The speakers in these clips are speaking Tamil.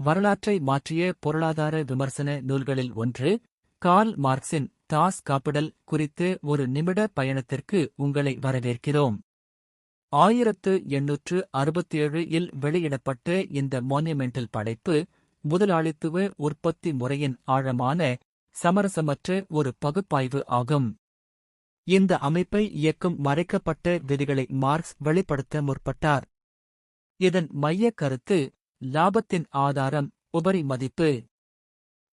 வரலாற்றை மாற்றிய பொருளாதார விமர்சன நூல்களில் ஒன்று கார்ல் மார்க்சின் தாஸ் காப்பிடல் குறித்து ஒரு நிமிட பயணத்திற்கு உங்களை வரவேற்கிறோம். ஆயிரத்து எண்ணூற்று அறுபத்தேழு இல் வெளியிடப்பட்ட இந்த மான்யூமெண்டல் படைப்பு முதலாளித்துவ உற்பத்தி முறையின் ஆழமான சமரசமற்ற ஒரு பகுப்பாய்வு ஆகும். இந்த அமைப்பை இயக்கும் மறைக்கப்பட்ட விதிகளை மார்க்ஸ் வெளிப்படுத்த முற்பட்டார். இதன் மைய கருத்து லாபத்தின் ஆதாரம் உபரி மதிப்பு.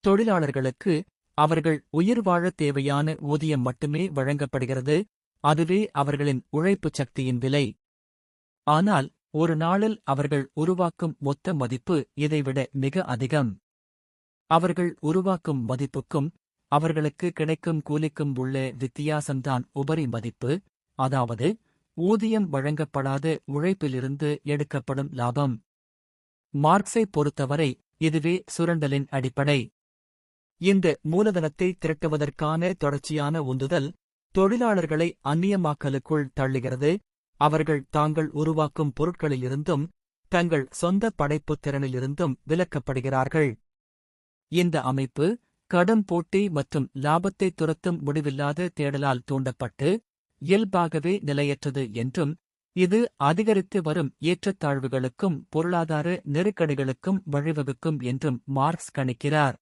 தொழிலாளர்களுக்கு அவர்கள் உயிர் வாழத் தேவையான ஊதியம் மட்டுமே வழங்கப்படுகிறது அதுவே அவர்களின் உழைப்புச் சக்தியின் விலை. ஆனால் ஒரு நாளில் அவர்கள் உருவாக்கும் மொத்த மதிப்பு இதைவிட மிக அதிகம். அவர்கள் உருவாக்கும் மதிப்புக்கும் அவர்களுக்கு கிடைக்கும் கூலிக்கும் உள்ள வித்தியாசம்தான் உபரி மதிப்பு அதாவது ஊதியம் வழங்கப்படாத உழைப்பிலிருந்து எடுக்கப்படும் லாபம். மார்க்ஸை பொறுத்தவரை இதுவே சுரண்டலின் அடிப்படை. இந்த மூலதனத்தை திரட்டுவதற்கான தொடர்ச்சியான உந்துதல் தொழிலாளர்களை அந்நியமாக்கலுக்குள் தள்ளுகிறது. அவர்கள் தாங்கள் உருவாக்கும் பொருட்களிலிருந்தும் தங்கள் சொந்த படைப்புத் திறனிலிருந்தும் விலக்கப்படுகிறார்கள். இந்த அமைப்பு கடும் போட்டி மற்றும் லாபத்தை துரத்தும் முடிவில்லாத தேடலால் தூண்டப்பட்டு இயல்பாகவே நிலையற்றது என்றும் இது அதிகரித்து வரும் ஏற்றத்தாழ்வுகளுக்கும் பொருளாதார நெருக்கடிகளுக்கும் வழிவகுக்கும் என்றும் மார்க்ஸ் கணிக்கிறார்.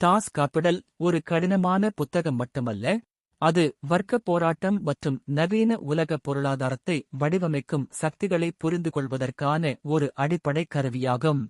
டாஸ் காப்பிடல் ஒரு கடினமான புத்தகம் மட்டுமல்ல அது வர்க்க போராட்டம் மற்றும் நவீன உலக பொருளாதாரத்தை வடிவமைக்கும் சக்திகளை புரிந்து கொள்வதற்கான ஒரு அடிப்படை கருவியாகும்.